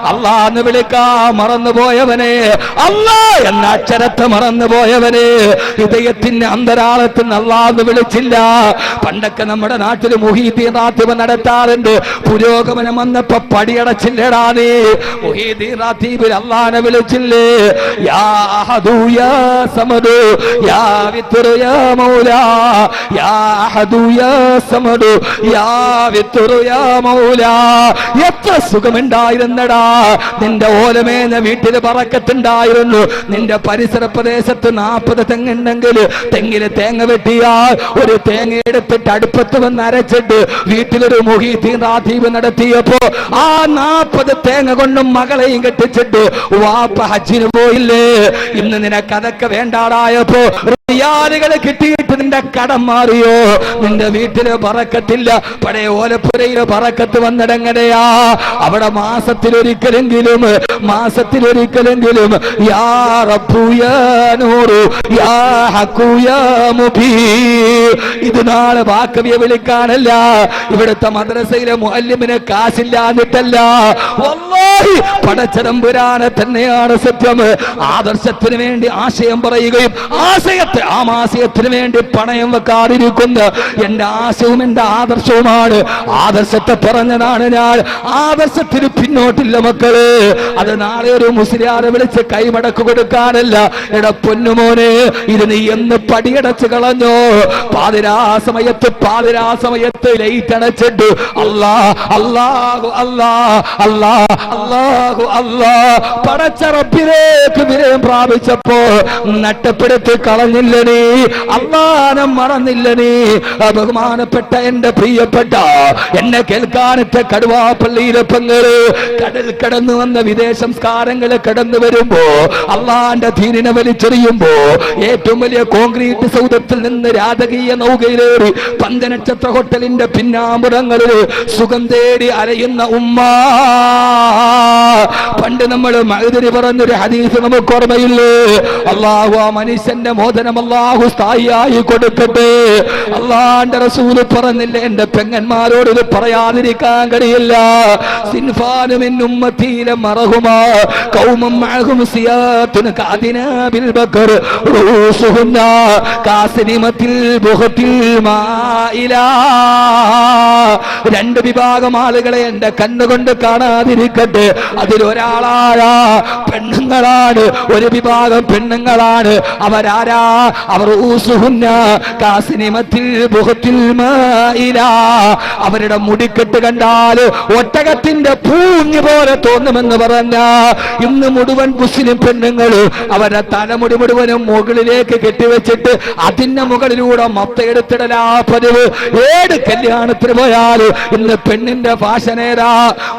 അള്ളാന്ന് വിളിക്കാ മറന്നുപോയവനെ. അല്ലാ എന്ന അക്ഷരത്തെ മറന്നുപോയവനെ. ഹൃദയത്തിന്റെ അന്തരാളത്തിൽ അള്ളാന്ന് വിളിച്ചില്ല. പണ്ടൊക്കെ നമ്മുടെ നാട്ടിൽ മുഹീദ്ദീൻ റാത്തീബ് നടത്താറുണ്ട്. പുരോഗമനം വന്നപ്പോ പടിയടച്ചില്ലടാ നീ. മുഹീദ്ദീൻ റാത്തീബിൽ അള്ളാനെ വിളിച്ചില്ലേ? യാ യാ സമദു യാ യാ യാ യാ യാ യാ എത്ര സുഖമുണ്ടായിരുന്നടാ. നിന്റെ ഓലമേന വീട്ടിൽ പറക്കത്തുണ്ടായിരുന്നു. നിന്റെ പരിസര പ്രദേശത്ത് നാൽപ്പത് തെങ്ങുണ്ടെങ്കിൽ തെങ്ങിൽ തേങ്ങ വെട്ടിയാൽ ഒരു തേങ്ങ എടുത്തിട്ട് അടുപ്പത്ത് വന്ന് അരച്ചിട്ട് വീട്ടിലൊരു മുഹി തീറാദീപ് നടത്തിയപ്പോ ആ നാൽപ്പത് തേങ്ങ കൊണ്ടും മകളെയും കെട്ടിച്ചിട്ട് വാപ്പ ഹജ്ജിന് പോയില്ലേ? ഇന്ന് നിനക്ക് അതൊക്കെ വേണ്ടാടായപ്പോ റിയാലുകളെ കിട്ടിയിട്ട് നിന്റെ കടം മാറിയോ? നിന്റെ വീട്ടിൽ പറക്കത്തില്ല. പഴയ ഓലപ്പുരയിൽ പറക്കത്ത് വന്നിടങ്ങനെയാ. അവിടെ മാസത്തിലൊരിക്കലെങ്കിലും യാ റബ്ബു യാ നൂറു യാ യാ മുബീ. ഇത് നാളെ വാക്കവിയെ വിളിക്കാനല്ല ഇവിടുത്തെ മദ്രസയിലെ മുഅല്ലിമിന് കാശില്ലാന്നിട്ടല്ല വല്ലാഹി പടച്ചതമ്പുരാനെ തന്നെയാണ് സത്യം. ആദർശത്തിന് വേണ്ടി ആശയം പറയുകയും ആശയത്തെ ആ ആശയത്തിന് വേണ്ടി പണയം വെക്കാതിരിക്കുന്ന. എന്റെ ആശയവും എന്റെ ആദർശവുമാണ്. ആദർശത്തെ പറഞ്ഞതാണ് ഞാൻ. ആദർശത്തിന് പിന്നോട്ടില്ല മക്കൾ അത് നാളെ ഒരു മുസ്ലിയാരെ വിളിച്ച് കൈമടക്ക് കൊടുക്കാനല്ല. എടാ പൊന്നുമോനെ ഇത് നീ എന്ന് പടിയടച്ച് കളഞ്ഞോ? പാതിരാ സമയത്ത് പാതിരാ സമയത്ത് ലൈറ്റ് അടച്ചിട്ട് അല്ലാ അല്ലാഹു അല്ലാ അല്ലാ അല്ലാഹു അല്ലാ. പടച്ച റബ്ബിലേക്ക് വിനയം പ്രാപിച്ചപ്പോ നട്ടപ്പെടുത്തി കളഞ്ഞില്ല നീ. അള്ളാനം മറന്നില്ല നീ. ബഹുമാനപ്പെട്ട എന്റെ പ്രിയപ്പെട്ട എന്നെ കേൾക്കാനത്തെ കടുവാപ്പള്ളിയിലെ പെങ്ങൾ കടൽ കടന്നു വന്ന വിദേശ സംസ്കാരങ്ങൾ കടന്നു വരുമ്പോ അള്ളാന്റെ ധീരനെ വലിച്ചെറിയുമ്പോ ഏറ്റവും വലിയ കോൺക്രീറ്റ് സൗദത്തിൽ നിന്ന് രാജകീയ നൗകയിലേറി പന്തനക്ഷത്ര ഹോട്ടലിന്റെ പിന്നാമ്പുറങ്ങളിൽ സുഖം തേടി അലയുന്ന ഉമ്മ. പണ്ട് നമ്മൾ മകുതിരി പറഞ്ഞൊരു ഹദീസ് നമുക്ക് ഓർമ്മയില്ലേ? അള്ളാഹു ആ മനുഷ്യന്റെ മോചനം അള്ളാഹു സ്ഥായിയായി കൊടുക്കട്ടെ. അള്ളാന്റെ റസൂൽ പറഞ്ഞില്ലേ എന്റെ പെങ്ങന്മാരോട് ഇത് പറയാതിരിക്കാൻ കഴിയില്ല. സിൻഫാനും ഉമ്മത്തീലെ രണ്ട് വിഭാഗം ആളുകളെ എന്റെ കണ്ണുകൊണ്ട് കാണാതിരിക്കട്ടെ. അതിലൊരാളായ പെണ്ണുങ്ങളാണ്. ഒരു വിഭാഗം പെണ്ണുങ്ങളാണ്. അവരാരാ? അവർ അവരുടെ മുടിക്കെട്ട് കണ്ടാൽ ഒട്ടകത്തിന്റെ പൂഞ്ഞ് പോലെ തോന്നുമെന്ന് പറഞ്ഞ ഇന്ന് മുഴുവൻ മുസ്ലിം പെണ്ണുങ്ങൾ അവരെ തലമുടി മുഴുവനും മുകളിലേക്ക് കെട്ടിവെച്ചിട്ട് അതിന്റെ മുകളിലൂടെ മത്തയെടുത്തിടലാ പതിവ്. ഏത് കല്യാണത്തിന് പോയാൽ ഇന്ന് പെണ്ണിന്റെ ഫാഷനേരാ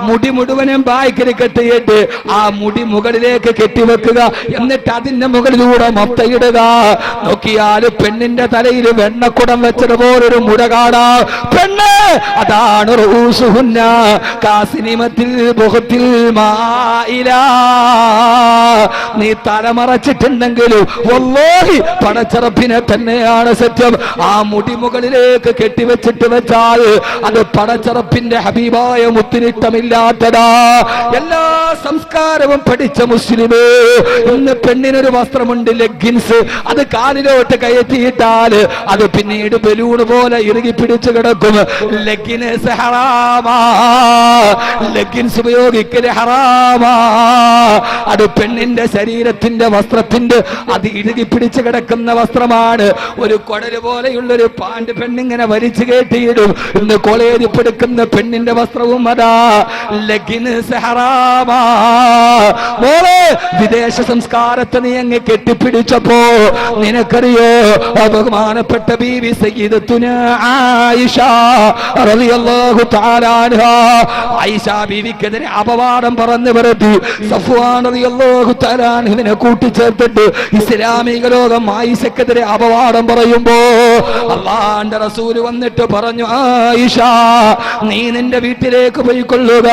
മുടി മുഴുവനും ബായ്ക്കിൽ കെട്ടിയിട്ട് ആ മുടി മുകളിലേക്ക് കെട്ടിവെക്കുക. എന്നിട്ട് അതിന്റെ മുകളിലൂടെ മൊത്തയിടുക നോക്കിയാൽ പെണ്ണിന്റെ തലയിൽ വെണ്ണക്കുടം വെച്ചതുപോലൊരു മുട കാണാ പെണ്ണ് അതാണ് കാസിനിമത്തിൽ മുഖത്തിൽ നീ തലമറച്ചിട്ടുണ്ടെങ്കിലും വല്ലാഹി പടച്ചറപ്പിനെ തന്നെയാണ് സത്യം. ആ മുടി മുകളിലേക്ക് കെട്ടിവെച്ചിട്ട് വെച്ചാൽ അത് പടച്ചറപ്പിന്റെ ഹബീബായ മുത്തിനിട്ടമില്ലാത്തതാ. എല്ലാ സംസ്കാരവും പഠിച്ച മുസ്ലിമേ ഇന്ന് പെണ്ണിനൊരു വസ്ത്രമുണ്ട് ലെഗിൻസ് അത് കാലിലോട്ട് കയറ്റിയിട്ടാൽ അത് പിന്നീട് ബലൂൺ പോലെ ഇറുകി പിടിച്ചു കിടക്കും. ഹറാമാ. ലെഗിൻസ് ഹറാമാ. അത് പെണ്ണിന്റെ ശരീരത്തിന്റെ വസ്ത്രത്തിന്റെ അത് ഇഴുകി പിടിച്ചു കിടക്കുന്ന വസ്ത്രമാണ്. ഒരു കൊടൽ പോലെയുള്ള ഒരു പാണ്ട് പെണ്ണിങ്ങനെ വലിച്ചു കയറ്റിയിടും. ഇന്ന് പെടുക്കുന്ന പെണ്ണിന്റെ വസ്ത്രവും അതാ. ലഗിന് ഹറാമാ. വിദേശ സംസ്കാരത്തെ നീ അങ്ങ് കെട്ടിപ്പിടിച്ചപ്പോ നിനക്കറിയോ? ബഹുമാനപ്പെട്ട ബീവി സയ്യിദത്തുന ആയിഷ റളിയല്ലാഹു തആല ആയിഷ ബീവിക്കെതിരെ അപവാദം പറഞ്ഞു വരുത്തി സഫ്വാൻ തആല കൂട്ടിച്ചേർത്തിട്ട് ഇസ്ലാമിക ലോകം ആയിഷക്കെതിരെ അപവാദം പറയുമ്പോ അള്ളാന്റെ റസൂൽ വന്നിട്ട് പറഞ്ഞു ആയിഷ നീ നിന്റെ വീട്ടിലേക്ക് പോയിക്കൊള്ളുക.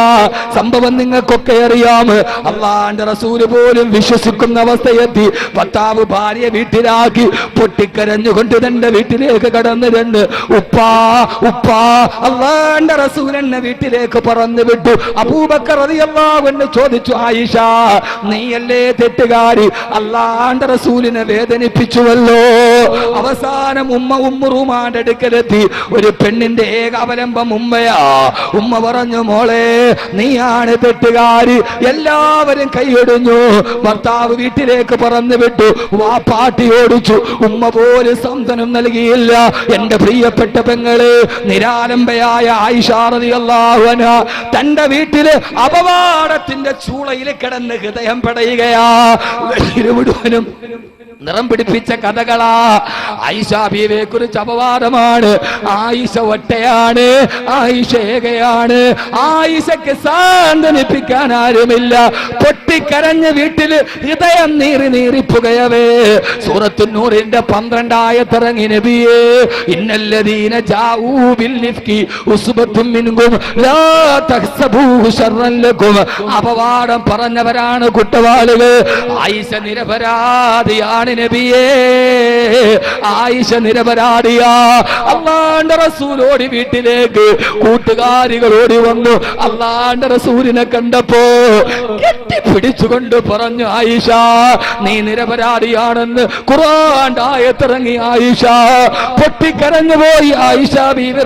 സംഭവം നിങ്ങൾക്കൊക്കെ അറിയാം. അള്ളാന്റെ റസൂൽ പോലും വിശ്വസിക്കുന്ന അവസ്ഥയെത്തി. ഭർത്താവ് ഭാര്യ വീട്ടിലാക്കി പൊട്ടിക്കരഞ്ഞുകൊണ്ട് തന്റെ വീട്ടിലേക്ക് കടന്നിട്ടുണ്ട് ഉപ്പാ ഉപ്പാ അള്ളാന്റെ റസൂൽ എന്നെ വീട്ടിലേക്ക് പറന്നു വിട്ടു. അബൂബക്കർ റളിയല്ലാഹു ചോദിച്ചു ആയിഷ നീയല്ലേ തെറ്റുകാരി? അള്ളാന്റെ റസൂലിനെ വേദനിപ്പിച്ചുവല്ലോ. അവസാനം ഉമ്മ ഉമ്മുറുമാന്റെ അടുക്കലെത്തി. ഒരു പെണ്ണിന്റെ ഏക അവലംബം ഉമ്മയാ. ഉമ്മ പറഞ്ഞു മോളെ നീയാണ് തെറ്റുകാരി. എല്ലാവരും കൈയൊടിഞ്ഞു ഭർത്താവ് വീട്ടിലേക്ക് പറന്നു വിട്ടു. വാപ്പാട്ടി ഓടിച്ചു. ഉമ്മ പോലും സന്തനം നൽകിയില്ല. എന്റെ പ്രിയപ്പെട്ട പെങ്ങൾ നിരാലംബയായ ആയിഷാറതിയല്ലാഹുവന തന്റെ വീട്ടിൽ അപവാടത്തിന്റെ ചൂളയിൽ കിടന്ന് ഹൃദയം പടയുകയാ. മുഴുവനും നിറം പിടിപ്പിച്ച കഥകളാ. ആയിഷ ബീവിയെ കുറിച്ച് അപവാദമാണ്. ആയിഷ ഒറ്റയാണ്. ആയിഷ ഏകയാണ്. ആയിഷയ്ക്ക് സാന്ത്വനിപ്പിക്കാൻ ആരുമില്ല. പൊട്ടിക്കരഞ്ഞ് വീട്ടിൽ ഹൃദയം നീറി നീറിപ്പുകയവേ സൂറത്തുന്നൂറിന്റെ പന്ത്രണ്ടായത്തിറങ്ങി നബിയേ ബിൽ ഇഫ്കി ഉസ്ബത്തും മിൻകും ലാ ലകും. അപവാദം പറഞ്ഞവരാണ് കുറ്റവാളികൾ. ആയിഷ നിരപരാധിയാണ്. നബിയേ ആയിഷ നിരപരാധിയാ. അള്ളാണ്ട റസൂലോടി വീട്ടിലേക്ക് കൂട്ടുകാരികൾ ഓടി വന്നു. അള്ളാണ്ട റസൂലിനെ കണ്ടപ്പോ കെട്ടിപ്പിടിച്ചുകൊണ്ട് പറഞ്ഞു ആയിഷ നീ നിരപരാധിയാണെന്ന് ഖുർആന്റെ ആയിഷ. പൊട്ടിക്കരഞ്ഞു പോയി ആയിഷ ബീവി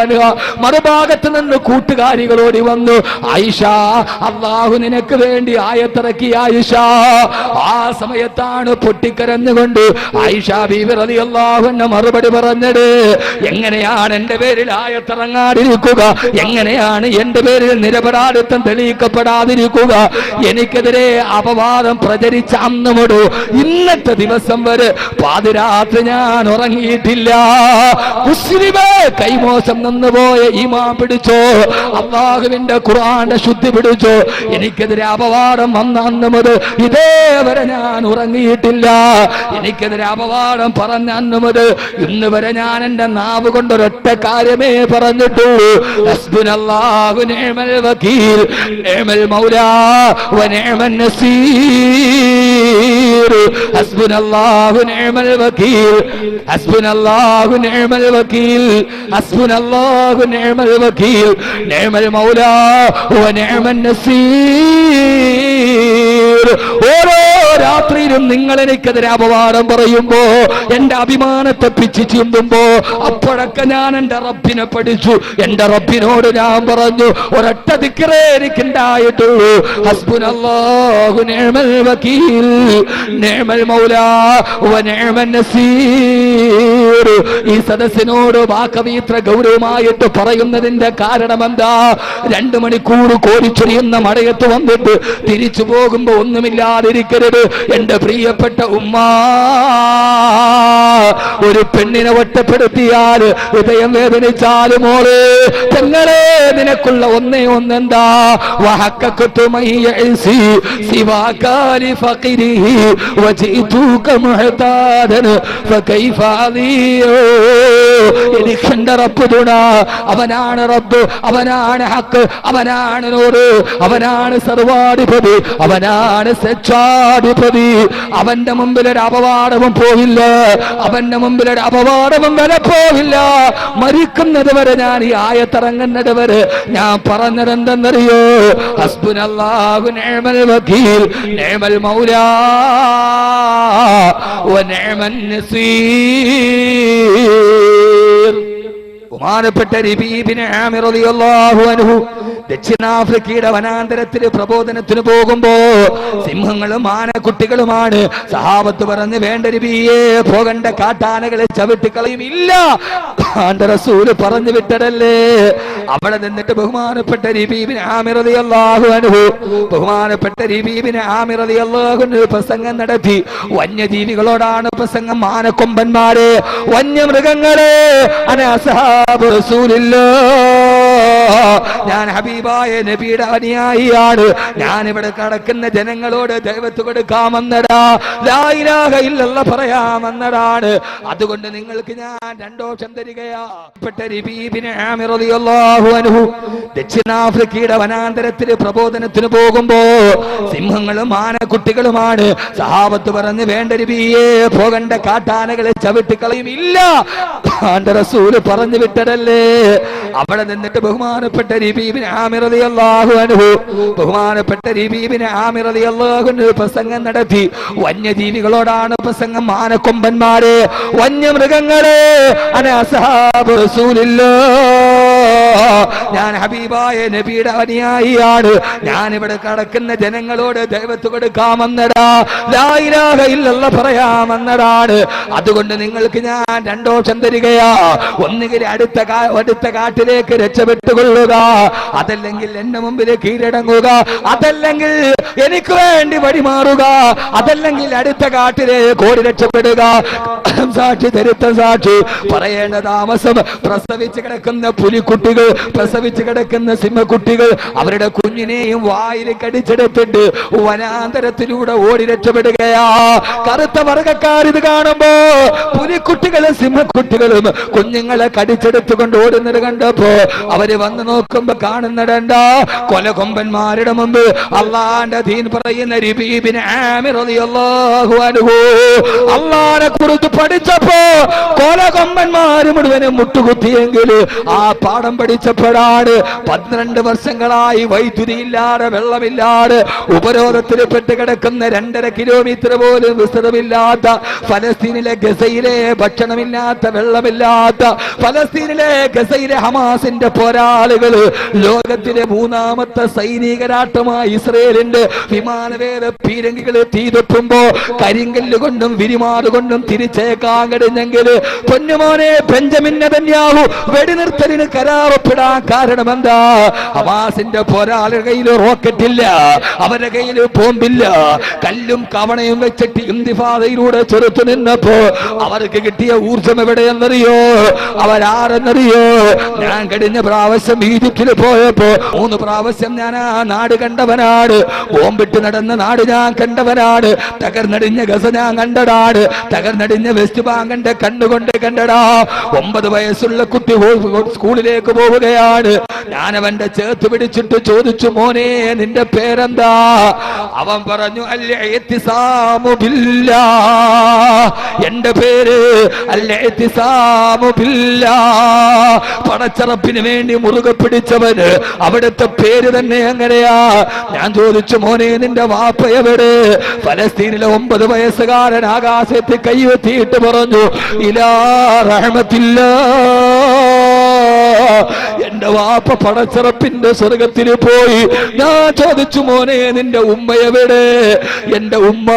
അനുക മറുഭാഗത്ത് നിന്ന് കൂട്ടുകാരികൾ ഓടി വന്നു. ആയിഷ അള്ളാഹു നിനക്ക് വേണ്ടി ആയത്തിറക്കി ആയിഷ. ആ സമയത്താണ് പൊട്ടിക്കരഞ്ഞുകൊണ്ട് അൻഹ മറുപടി പറഞ്ഞത് എങ്ങനെയാണ് എന്റെ പേരിൽ ആയത്തിറങ്ങാതിരിക്കുക? എങ്ങനെയാണ് എന്റെ പേരിൽ നിരപരാധിത്വം തെളിയിക്കപ്പെടാതിരിക്കുക? എനിക്കെതിരെ അപവാദം പ്രചരിച്ച അന്ന് മുടു ഇന്നത്തെ ദിവസം വരെ പാതിരാത്രി ഞാൻ ഉറങ്ങിയിട്ടില്ല. മുസ്ലിമേ കൈമോശം നിന്നുപോയ ഈമാ പിടിച്ചോ? അള്ളാഹുവിന്റെ ഖുറാന്റെ ശുദ്ധി പിടിച്ചോ? എനിക്കെതിരെ അപവാദം വന്ന അന്ന് മുതൽ ഇതേവരെ ഞാൻ ഉറങ്ങിയിട്ടില്ല. എനിക്കെതിരെ അപവാദം പറഞ്ഞ അന്ന് മുതൽ ഇന്ന് വരെ ഞാൻ എന്റെ നാവ് കൊണ്ട് ഒരൊറ്റ കാര്യമേ പറഞ്ഞിട്ടുള്ളൂ. വക്കീൽ മൗലാ നിഅമൽ ഓരോ രാത്രിയിലും നിങ്ങൾ എനിക്കെതിരെ അപവാദം പറയുമ്പോ എന്റെ അഭിമാനത്തെ പിച്ച് ചിന്തുമ്പോ അപ്പോഴൊക്കെ ഞാൻ എന്റെ റബ്ബിനെ പഠിച്ചു. എന്റെ റബ്ബിനോട് ഞാൻ പറഞ്ഞു ഒരൊറ്റ ദിക്കറേ എനിക്കുണ്ടായിട്ടുള്ളൂ. ഈ സദസ്സിനോട് വാക്കവി ഇത്ര ഗൗരവമായിട്ട് പറയുന്നതിന്റെ കാരണം എന്താ രണ്ടു മണിക്കൂർ കോരിച്ചൊരിയുന്ന മഴയത്ത് വന്നിട്ട് തിരിച്ചു പോകുമ്പോ ഒന്നുമില്ലാതിരിക്കരുത്. എന്റെ പ്രിയപ്പെട്ട ഉമ്മ ഒരു പെണ്ണിനെ ഒറ്റപ്പെടുത്തിയാൽ ഹൃദയം വേദനിച്ചാൽ മോൾ തങ്ങളെ നിനക്കുള്ള ഒന്നേ ഒന്നെന്താ? വഹക്കത്തു മയ്യസി സിവാകാലി ഫഖിരിഹി. വജിതുക മുഹതാദൻ ഫകൈഫ അദിയോ എനിക്ക് എന്റെ റബ്ബ് തുണ അവനാണ് റബ്ബ് അവനാണ് ഹക്ക് അവനാണ് നൂറ് അവനാണ് സർവാധിപതി അവനാണ് സച്ചാധിപതി. അവന്റെ മുമ്പിൽ ഒരു അപവാടവും പോവില്ല. അവന്റെ മുമ്പിൽ ഒരു അപവാടവും വില പോവില്ല. മരിക്കുന്നത് വരെ ഞാൻ ഈ ആയത്തിറങ്ങുന്നത് വരെ ഞാൻ പറഞ്ഞതെന്തെന്നറിയോ? ഹസ്ബുനല്ലാഹു നിഅമൽ വകീൽ നിഅമൽ മൗലാ. നിഅമൻ നസീർ ബഹുമാനപ്പെട്ട രബീബിന് ആമിർ റളിയല്ലാഹു അൻഹു ദക്ഷിണാഫ്രിക്കയുടെ വനാന്തരത്തിൽ പ്രബോധനത്തിന് പോകുമ്പോ സിംഹങ്ങളും ആനക്കുട്ടികളുമാണ്. സഹാബത്ത് പറഞ്ഞ് വേണ്ട ബിയേ പോകണ്ട കാട്ടാനകളെ ചവിട്ടിക്കളയും ഇല്ല റസൂൽ പറഞ്ഞു വിട്ടതല്ലേ? അവിടെ നിന്നിട്ട് ബഹുമാനപ്പെട്ട രീബീബിന് റളിയല്ലാഹു അൻഹു ബഹുമാനപ്പെട്ട രീബീബിന് അൻഹു പ്രസംഗം നടത്തി. വന്യജീവികളോടാണ് പ്രസംഗം ആനക്കൊമ്പന്മാരെ വന്യമൃഗങ്ങളെ. അന റസൂലില്ലോ റസൂലില്ലാ ഞാൻ ഹബീബായ നബിയുടെ അനുയായിയാണ്. ഞാൻ ഇവിടെ കടക്കുന്ന ജനങ്ങളോട് ദൈവത്ത് കൊടുക്കാമെന്നടാ. പറയാമെന്നതാണ് അതുകൊണ്ട് നിങ്ങൾക്ക് ഞാൻ രണ്ടോ അൻഹു ദക്ഷിണാഫ്രിക്കയുടെ വനാന്തരത്തിൽ പ്രബോധനത്തിന് പോകുമ്പോ സിംഹങ്ങളും ആനക്കുട്ടികളുമാണ്. സഹാബത്ത് പറഞ്ഞ് വേണ്ട രബിയെ പോകണ്ട കാട്ടാനകളെ ചവിട്ടിക്കളയും ഇല്ല പറഞ്ഞു വിട്ടടല്ലേ അവിടെ നിന്നിട്ട് ബഹുമാനപ്പെട്ട രബീബിന് ആമിർ റളിയല്ലാഹു അൻഹു ബഹുമാനപ്പെട്ട രബീബിന് റളിയല്ലാഹു അൻഹു പ്രസംഗം നടത്തി. വന്യജീവികളോടാണ് പ്രസംഗം. മാനക്കൊമ്പന്മാരെ വന്യമൃഗങ്ങളെ അനസഹാബ് റസൂലില്ലാ ഞാൻ ഹബീബായ നബിയുടെ അനുയായിയാണ്. ഞാൻ ഇവിടെ കടക്കുന്ന ജനങ്ങളോട് ദൈവത്ത് കൊടുക്കാമെന്നടാ. പറയാമെന്നടാണ്. അതുകൊണ്ട് നിങ്ങൾക്ക് ഞാൻ രണ്ടോഷം തരികയാ ഒന്നുകിൽ അടുത്ത അടുത്ത കാട്ടിലേക്ക് രക്ഷപ്പെട്ടുകൊള്ളുക. അതല്ലെങ്കിൽ എന്റെ മുമ്പിൽ കീഴടങ്ങുക. അതല്ലെങ്കിൽ എനിക്ക് വേണ്ടി വഴിമാറുക. അതല്ലെങ്കിൽ അടുത്ത കാട്ടിലേക്ക് ഓടി രക്ഷപ്പെടുക. സാക്ഷി തരുത്ത സാക്ഷി. പറയേണ്ട താമസം പ്രസവിച്ച് കിടക്കുന്ന പുലിക്കുട്ടികൾ പ്രസവിച്ച് കിടക്കുന്ന സിംഹക്കുട്ടികൾ അവരുടെ കുഞ്ഞിനെയും വായിൽ കടിച്ചെടുത്തിട്ട് വനാന്തരത്തിലൂടെ ഓടി രക്ഷപ്പെടുകയാ. കറുത്ത വർഗക്കാർ ഇത് കാണുമ്പോ പുലിക്കുട്ടികളും സിംഹക്കുട്ടികളും കുഞ്ഞുങ്ങളെ കടിച്ചെടുത്തുകൊണ്ട് ഓടുന്നത് കണ്ടപ്പോ അവർ വന്നു നോക്കുമ്പോ കാണുന്നിടണ്ട കൊലകൊമ്പന്മാരുടെ മുമ്പ് അള്ളാന്റെ ദീൻ പറയുന്ന അള്ളാനെ കുറിച്ച് പഠിച്ചപ്പോ കൊലകൊമ്പന്മാര് മുഴുവനും മുട്ടുകുത്തിയെങ്കിൽ ആ പാഠം പഠിച്ചപ്പോഴാണ് പന്ത്രണ്ട് വർഷങ്ങളായി വൈദ്യുതി ഇല്ലാതെ വെള്ളമില്ലാതെ ഉപരോധത്തിൽ പെട്ട് കിടക്കുന്ന രണ്ടര കിലോമീറ്റർ പോലും വിസ്തൃതമില്ലാത്ത ഫലസ്തീനിലെ ഗസയിലെ ഭക്ഷണമില്ലാത്ത വെള്ളമില്ലാത്ത ഫലസ്തീനിലെ ഗസയിലെ ഹമാസിന്റെ പോരാളികൾ ലോകത്തിലെ മൂന്നാമത്തെ സൈനികരാട്ടമായി ഇസ്രയേലിന്റെ വിമാനവേദ പീരങ്കികൾ തീതൊട്ടുമ്പോ കരിങ്കല്ല് കൊണ്ടും വിരിമാറ് കൊണ്ടും കഴിഞ്ഞെങ്കിൽ പൊന്നുമോനെ ബെഞ്ചമിൻ നെതന്യാഹു വെടിനിർത്തലിന് കരാറപ്പെടാൻ കാരണം എന്താ ഹമാസിന്റെ പോരാളുടെ കയ്യിൽ റോക്കറ്റ് ഇല്ല അവരുടെ കയ്യിൽ ബോംബില്ല. കല്ലും കവണയും വെച്ചിട്ട് ഇന്തിഫാദയിലൂടെ ചെറുത്തു നിന്നപ്പോ അവർക്ക് കിട്ടിയ ഊർജം എവിടെയെന്നറിയോ? അവരാരെന്നറിയോ? ഞാൻ കഴിഞ്ഞ പ്രാവശ്യം ഈജിപ്തിൽ പോയപ്പോ മൂന്ന് പ്രാവശ്യം ഞാൻ ആ നാട് കണ്ടവനാണ്. ബോംബിട്ട് നടന്ന നാട് ഞാൻ കണ്ടവനാണ്. തകർന്നടിഞ്ഞ ഗസ ഞാൻ കണ്ടടാട് തകർന്നടിഞ്ഞ വെസ്റ്റ് വാങ്ങണ്ട കണ്ണുകൊണ്ട് കണ്ടടാ. ഒമ്പത് വയസ്സുള്ള കുട്ടി സ്കൂളിലേക്ക് പോവുകയാണ്. ഞാൻ അവന്റെ ചേർത്ത് പിടിച്ചിട്ട് ചോദിച്ചു മോനെ നിന്റെ പേരെന്താ? അവൻ പറഞ്ഞു അല്ലേ എന്റെ പേര് അല്ലേ പടച്ചറപ്പിന് വേണ്ടി മുറുകെ പിടിച്ചവന് അവിടുത്തെ പേര് തന്നെ എങ്ങനെയാ ഞാൻ ചോദിച്ചു മോനെ നിന്റെ വാപ്പ എവിടെ? ഫലസ്തീനിലെ ഒമ്പത് വയസ്സുകാരൻ ആകാശത്ത് കൈവെത്തിയിട്ട് പറഞ്ഞു ഇലാ റഹ്മത്തില്ല. എന്റെ വാപ്പ പടച്ചറപ്പിന്റെ സ്വർഗത്തിൽ പോയി. ഞാൻ ചോദിച്ചു മോനെ നിന്റെ ഉമ്മ എവിടെ? എന്റെ ഉമ്മ.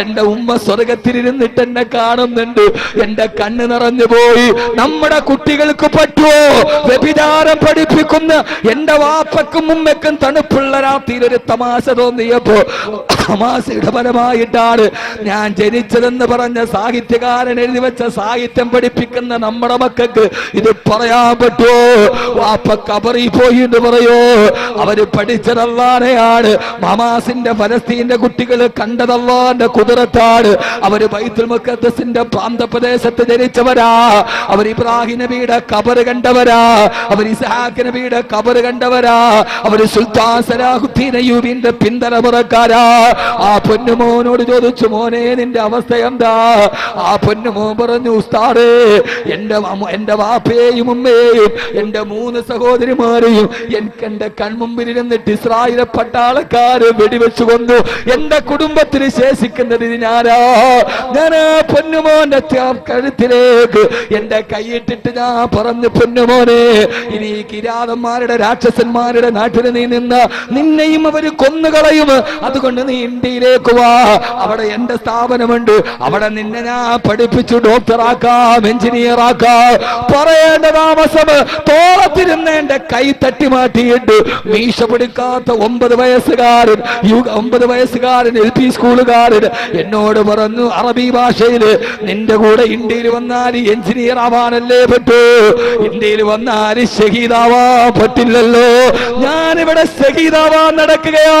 എന്റെ ഉമ്മ സ്വർഗത്തിലിരുന്നിട്ട് എന്നെ കാണുന്നുണ്ട്. എന്റെ കണ്ണ് നിറഞ്ഞു പോയി. നമ്മുടെ കുട്ടികൾക്ക് പറ്റുമോ വ്യഭിചാരം പഠിപ്പിക്കുന്ന എന്റെ വാപ്പക്കും ഉമ്മക്കും തണുപ്പുള്ള രാത്രിയിൽ ഒരു തമാശ തോന്നിയപ്പോ തമാശയുടെ ഫലമായിട്ടാണ് ഞാൻ ജനിച്ചതെന്ന് പറഞ്ഞ സാഹിത്യകാരൻ എഴുതി വെച്ച സാഹിത്യം പഠിപ്പിക്കുന്ന നമ്മുടെ മക്കൾക്ക് ഇത് പറയാൻ പറ്റുമോ? വാപ്പ കബറി പോയി എന്ന് പറയോ? അവർ പഠിച്ചതല്ലാതെയാണ്. മമാസിന്റെ ഫലസ്തീന്റെ കുട്ടികൾ കണ്ടതല്ലാന്റെ കുതിരത്താണ്. അവർ ബൈത്തുൽ മുക്കദ്സിന്റെ പ്രാന്തപ്രദേശത്ത് ജനിച്ചവരാ. അവർ ഇബ്രാഹിം നബിയുടെ കബറ് കണ്ടവരാ. അവർ ഇസഹാഖ് നബിയുടെ കബറ് കണ്ടവരാ. അവർ സുൽത്താൻ സലാഹുദ്ദീൻ അയ്യൂബിന്റെ പിന്തലമുറക്കാരാ. ആ പൊന്നുമോനോട് ചോദിച്ചു മോനെ നിന്റെ അവസ്ഥ എന്താ? ആ പൊന്നുമോ പറഞ്ഞു ഉസ്താദേ എന്റെ എന്റെ വാപ്പയെയും ഉമ്മയെയും എന്റെ മൂന്ന് സഹോദരിമാരെയും എനിക്ക് എന്റെ കൺമുമ്പിൽ ഇരുന്നിട്ട് ഇസ്രായേൽ പട്ടാളക്കാര് വെടിവെച്ചു കൊന്നു എന്റെ കുടുംബത്തിന് ശേഷിക്കുന്നത് ഞാനാ. ആ പൊന്നുമോന്റെ കഴുത്തിലേക്ക് എന്റെ കൈയിട്ടിട്ട് ഞാൻ പറഞ്ഞു പൊന്നുമോനെ ഇനി കിരാതന്മാരുടെ രാക്ഷസന്മാരുടെ നാട്ടിൽ നീ നിന്ന് നിന്നെയും അവർ കൊന്നുകളയും. അതുകൊണ്ട് നീ ഇന്ത്യയിലേക്ക് വാ. അവിടെ എന്റെ സ്ഥാപനമുണ്ട്. അവിടെ നിന്നെ ഞാൻ പഠിപ്പിച്ചു ഡോക്ടറാക്കാം എഞ്ചിനീയർ ആക്കാം പറയേണ്ട താമസം തോളത്തിരുന്നേണ്ട കൈ തട്ടി മാറ്റിയിട്ട് മീശ പിടിക്കാത്ത ഒമ്പത് വയസ്സുകാരൻ ഒമ്പത് വയസ്സുകാരൻ എൽ പി സ്കൂളുകാരൻ എന്നോട് പറഞ്ഞു അറബി ഭാഷയിൽ നിന്റെ കൂടെ ഇന്ത്യയിൽ വന്നാൽ എഞ്ചിനീയർ ആവാനല്ലേ പറ്റൂ? ഇന്ത്യയിൽ വന്നാൽ ഷഹീദാവാ പറ്റില്ലല്ലോ. ഞാനിവിടെ ഷഹീദാവാ നടക്കുകയോ.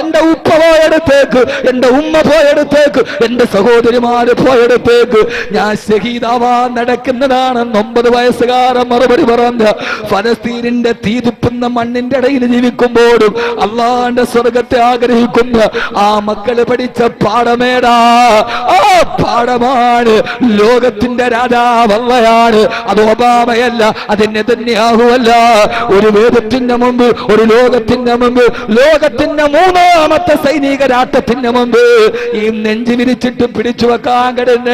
എന്റെ ഉപ്പ പോയടുത്തേക്ക് എന്റെ ഉമ്മ പോയടുത്തേക്ക് എന്റെ സഹോദരിമാര് പോയടുത്തേക്ക് ഞാൻ ഷഹീദാവാൻ നടക്കുന്നതാണെന്ന് ഒമ്പത് വയസ്സുകാരൻ മറുപടി പറഞ്ഞ ഫലസ്തീനിന്റെ തീതുപ്പുന്ന മണ്ണിന്റെ ഇടയിൽ ജീവിക്കുമ്പോഴും അള്ളാന്റെ സ്വർഗത്തെ ആഗ്രഹിക്കുന്ന. ആ മക്കൾ പഠിച്ച പാഠമേടാ. ആ പാഠമാണ് ലോകത്തിന്റെ രാജാവല്ലയാണ്. അത് ഒബാമയല്ല അതിനെ തന്നെയാകുമല്ല ഒരു വേദത്തിന്റെ മുമ്പ് ഒരു ലോകത്തിന്റെ മുമ്പ് ലോകത്തിന്റെ മൂന്നാമത്തെ സൈനിക രാട്ടത്തിന്റെ മുമ്പ് ഈ നെഞ്ചു വിരിച്ചിട്ട് പിടിച്ചു വെക്കാൻ കിടന്ന